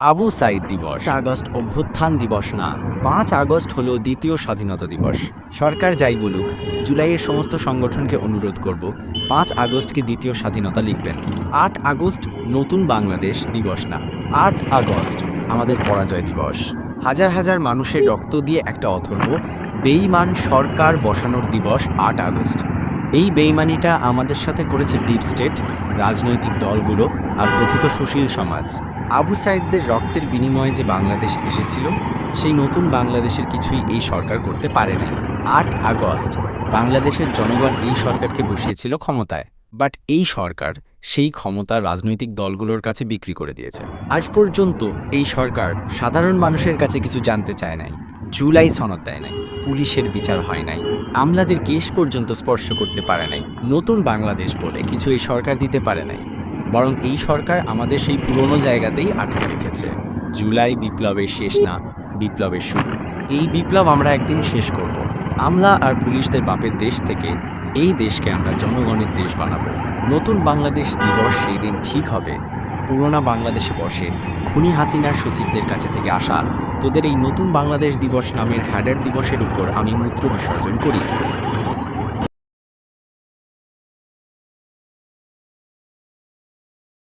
আবু সাইদ দিবস। আগস্ট অভ্যুত্থান দিবস না, পাঁচ আগস্ট হলো দ্বিতীয় স্বাধীনতা দিবস। সরকার যাই বলুক, জুলাইয়ের সমস্ত সংগঠনকে অনুরোধ করব, পাঁচ আগস্টকে দ্বিতীয় স্বাধীনতা লিখবেন। আট আগস্ট নতুন বাংলাদেশ দিবস না, আট আগস্ট আমাদের পরাজয় দিবস। হাজার হাজার মানুষের রক্ত দিয়ে একটা অথর্ব বেইমান সরকার বসানোর দিবস আট আগস্ট। এই বেইমানিটা আমাদের সাথে করেছে ডিপ স্টেট, রাজনৈতিক দলগুলো আর কথিত সুশীল সমাজ। আবু সাইদদের রক্তের বিনিময়ে যে বাংলাদেশ এসেছিল, সেই নতুন বাংলাদেশের কিছুই এই সরকার করতে পারে নাই। আট আগস্ট, বাংলাদেশের জনগণ এই সরকারকে বসিয়েছিল ক্ষমতায়। বাট এই সরকার সেই ক্ষমতা রাজনৈতিক দলগুলোর কাছে বিক্রি করে দিয়েছে। আজ পর্যন্ত এই সরকার সাধারণ মানুষের কাছে কিছু জানতে চায় নাই। জুলাই সনদ দেয় নাই, পুলিশের বিচার হয় নাই, আমলাদের কেস পর্যন্ত স্পর্শ করতে পারে নাই, নতুন বাংলাদেশ বলে কিছু এই সরকার দিতে পারে নাই। বরং এই সরকার আমাদের সেই পুরনো জায়গাতেই আটকে রেখেছে। জুলাই বিপ্লবের শেষ না, বিপ্লবের শুরু। এই বিপ্লব আমরা একদিন শেষ করব। আমলা আর পুলিশদের বাপের দেশ থেকে এই দেশকে আমরা জনগণের দেশ বানাবো। নতুন বাংলাদেশ দিবস সেই দিন ঠিক হবে। পুরোনো বাংলাদেশে বসে খুনি হাসিনার সচিবদের কাছে থেকে আসা তোদের এই নতুন বাংলাদেশ দিবস নামের হ্যাডার দিবসের উপর আমি মূত্র বিসর্জন করি।